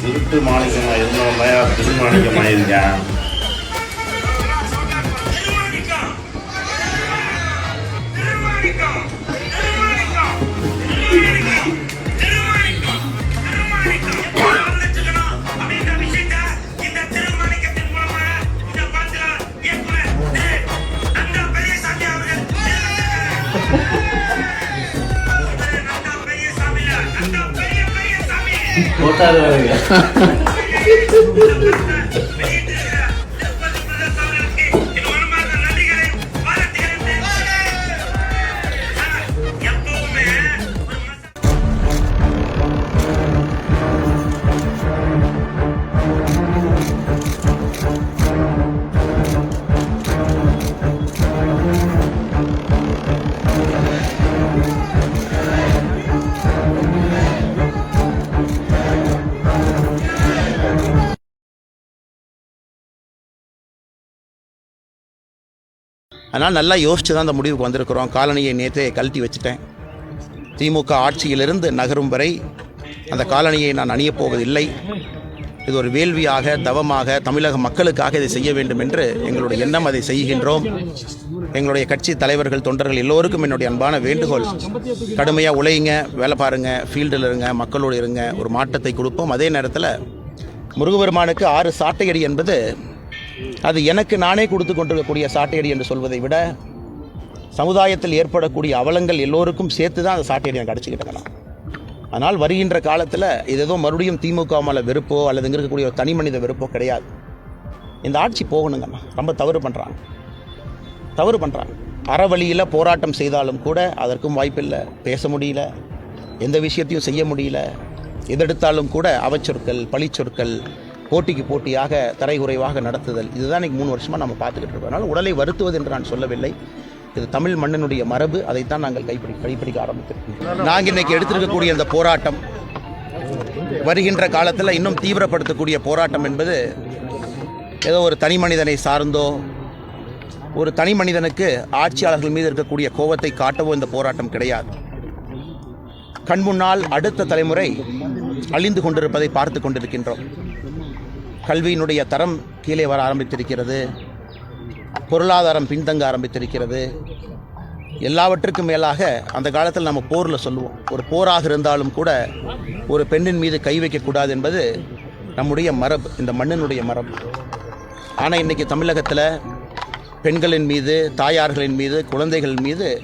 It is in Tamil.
திருட்டு மாணிக்கமா இருந்தோம் திருமாணிக்கமா இருக்கேன். போட்டாரு அதனால் நல்லா யோசித்து தான் அந்த முடிவுக்கு வந்திருக்கிறோம். காலனியை நேற்றே கழட்டி வச்சுட்டேன். திமுக ஆட்சியிலிருந்து நகரும் வரை அந்த காலனியை நான் அணியப் போவதில்லை. இது ஒரு வேள்வியாக தவமாக தமிழக மக்களுக்காக இதை செய்ய வேண்டும் என்று எங்களுடைய எண்ணம் அதை செய்கின்றோம். எங்களுடைய கட்சி தலைவர்கள் தொண்டர்கள் எல்லோருக்கும் என்னுடைய அன்பான வேண்டுகோள். கடுமையாக உழையுங்க வேலை பாருங்கள் ஃபீல்டில் இருங்க மக்களோடு இருங்க ஒரு மாற்றத்தை கொடுப்போம். அதே நேரத்தில் முருகபெருமானுக்கு ஆறு சாட்டையடி என்பது அது எனக்கு நானே கொடுத்து கொண்டிருக்கக்கூடிய சாட்டையடி என்று சொல்வதை விட சமுதாயத்தில் ஏற்படக்கூடிய அவலங்கள் எல்லோருக்கும் சேர்த்து தான் அந்த சாட்டையடி எனக்கு அடிச்சுக்கிட்டு ஆனால் வருகின்ற காலத்தில் இது ஏதோ மறுபடியும் திமுக மேலே வெறுப்போ அல்லது இங்கே இருக்கக்கூடிய ஒரு தனி மனித வெறுப்போ கிடையாது. இந்த ஆட்சி போகணுங்கண்ணா ரொம்ப தவறு பண்ணுறாங்க தவறு பண்ணுறாங்க அறவழியில் போராட்டம் செய்தாலும் கூட அதற்கும் வாய்ப்பில்லை. பேச முடியல. எந்த விஷயத்தையும் செய்ய முடியல. எதெடுத்தாலும் கூட அவச்சொற்கள் பழிச்சொற்கள் போட்டிக்கு போட்டியாக தரைகுறைவாக நடத்துதல். இதுதான் இன்னைக்கு மூணு வருஷமாக நம்ம பார்த்துக்கிட்டு இருக்கோம். அதனால் உடலை வருத்துவது என்று நான் சொல்லவில்லை. இது தமிழ் மண்ணினுடைய மரபு. அதைத்தான் நாங்கள் கைப்பிடி கைப்பிடிக்க ஆரம்பித்திருக்கோம். நாங்கள் இன்னைக்கு எடுத்திருக்கக்கூடிய இந்த போராட்டம் வருகின்ற காலத்தில் இன்னும் தீவிரப்படுத்தக்கூடிய போராட்டம் என்பது ஏதோ ஒரு தனி மனிதனை சார்ந்தோ ஒரு தனி மனிதனுக்கு ஆட்சியாளர்கள் மீது இருக்கக்கூடிய கோபத்தை காட்டவோ இந்த போராட்டம் கிடையாது. கண் முன்னால் அடுத்த தலைமுறை அழிந்து கொண்டிருப்பதை பார்த்து கொண்டிருக்கின்றோம். கல்வியினுடைய தரம் கீழே வர ஆரம்பித்திருக்கிறது. பொருளாதாரம் பின்தங்க ஆரம்பித்திருக்கிறது. எல்லாவற்றுக்கும் மேலாக அந்த காலத்தில் நம்ம போரில் சொல்லுவோம். ஒரு போராக இருந்தாலும் கூட ஒரு பெண்ணின் மீது கை வைக்கக்கூடாது என்பது நம்முடைய மரபு இந்த மண்ணினுடைய மரபு. ஆனால் இன்றைக்கி தமிழகத்தில் பெண்களின் மீது தாயார்களின் மீது குழந்தைகள் மீது